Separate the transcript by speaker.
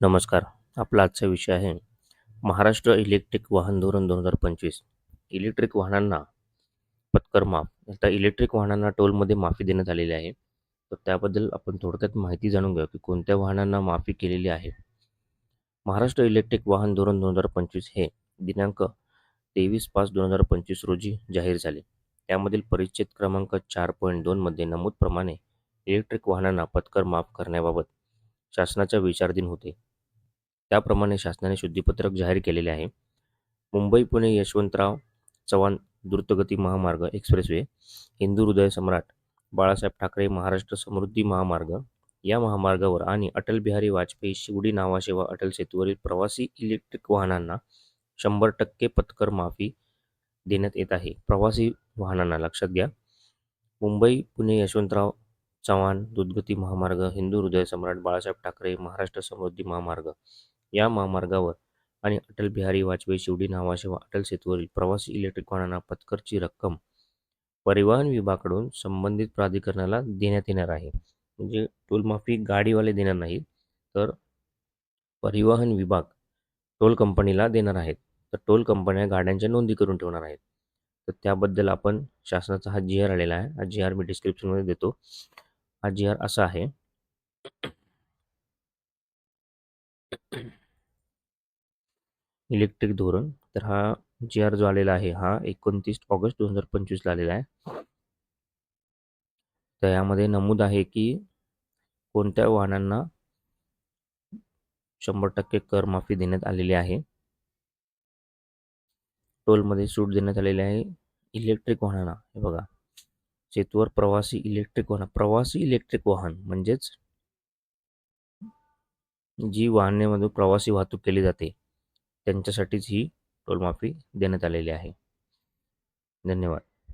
Speaker 1: नमस्कार. आपला आजचा विषय आहे महाराष्ट्र इलेक्ट्रिक वाहन धोरण दोन हजार पंचवीस. इलेक्ट्रिक वाहनांना पत्कर माफ. आता इलेक्ट्रिक वाहनांना टोलमध्ये माफी देण्यात आलेली आहे. तर त्याबद्दल आपण थोडक्यात माहिती जाणून घेऊ की कोणत्या वाहनांना माफी केलेली आहे. महाराष्ट्र इलेक्ट्रिक वाहन धोरण दोन हजार पंचवीस हे दिनांक तेवीस पाच दोन हजार पंचवीस रोजी जाहीर झाले. त्यामधील परिच्छेद क्रमांक चार पॉईंट दोनमध्ये नमूदप्रमाणे इलेक्ट्रिक वाहनांना पत्कर माफ करण्याबाबत शासनाच्या विचारधीन होते. त्याप्रमाणे शासनाने शुद्धीपत्रक जाहीर केलेले आहे. मुंबई पुणे यशवंतराव चव्हाण द्रुतगती महामार्ग एक्सप्रेसवे हिंदू हृदय सम्राट बाळासाहेब ठाकरे महाराष्ट्र समृद्धी महामार्ग या महामार्गावर आणि अटल बिहारी वाजपेयी शिवडी नावाशेवा अटल सेतूवरील प्रवासी इलेक्ट्रिक वाहनांना शंभर टक्के पत्कर माफी देण्यात येत आहे. प्रवासी वाहनांना लक्षात घ्या. मुंबई पुणे यशवंतराव चव्हाण दुधगती महामार्ग हिंदू हृदय सम्राट बाळासाहेब ठाकरे महाराष्ट्र समृद्धी महामार्ग या महामार्गावर. आणि अटल बिहारी वाजपेयी शिवडी नावाशेवा अटल सेतूवरील प्रवासी इलेक्ट्रिक वाहनांना पत्करची रक्कम परिवहन विभागाकडून संबंधित प्राधिकरणाला देण्यात येणार आहे. म्हणजे टोलमाफी गाडीवाले देणार नाहीत तर परिवहन विभाग टोल कंपनीला देणार आहेत. तर टोल कंपन्या गाड्यांच्या नोंदी करून ठेवणार आहेत. तर त्याबद्दल आपण शासनाचा हा जी आर आलेला आहे. हा जी आर मी डिस्क्रिप्शनमध्ये देतो. हा जी आर असा आहे. इलेक्ट्रिक धोरण. तर हा जी आर जो आलेला आहे हा एकोणतीस ऑगस्ट दोन हजार पंचवीसला आलेला आहे. तर यामध्ये नमूद आहे की कोणत्या वाहनांना शंभर टक्के कर माफी देण्यात आलेली आहे. टोलमध्ये सूट देण्यात आलेली आहे. इलेक्ट्रिक वाहनांना हे बघा. सेतूवर प्रवासी इलेक्ट्रिक वाहन प्रवासी इलेक्ट्रिक वाहन म्हणजेच जी वाहनेमधून प्रवासी वाहतूक केली जाते त्यांच्यासाठीच ही टोलमाफी देण्यात आलेली आहे. धन्यवाद.